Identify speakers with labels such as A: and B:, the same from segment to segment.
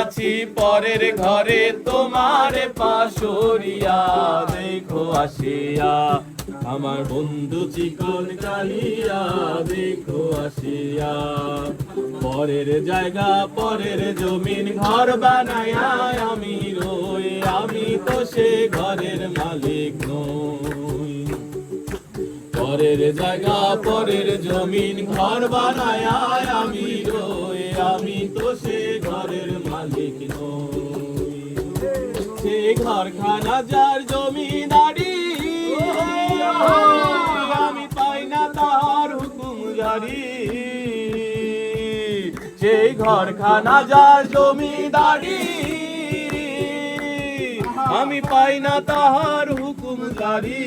A: আছি পরের ঘরে, তোমার পাশরিয়া দেখো আসিয়া, আমার বন্ধু চিকন কালিয়া দেখো আসিয়া, পরের জায়গা, পরের জমিন, ঘর বানায়া আমি রই। আমি তো সে ঘরের মালিক নই। পরের জায়গা, পরের জমিন, ঘর বানায়া আমি রই। আমি তো সে ঘরের মালিক নই। সে ঘরখানা যার জমিদারি আমি পাই না তার হুকুম জারি। সেই ঘরখানা যার জমিদারি আমি পাই না তাহার হুকুম জারি।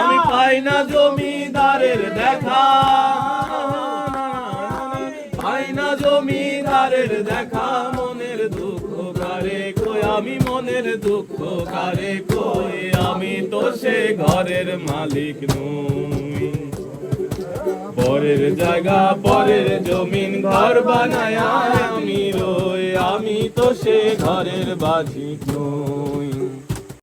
A: আমি পাই না জমিদারের দেখা। পাই না জমিদারের দেখা, মনের দুঃখ কারে কই? আমি মনের দুঃখ কারে কই? আমি তো সে ঘরের মালিক নই। পরের জায়গা, পরের জমিন ঘর বানায় আমি রই। আমি তো সে ঘরের বাজি নই।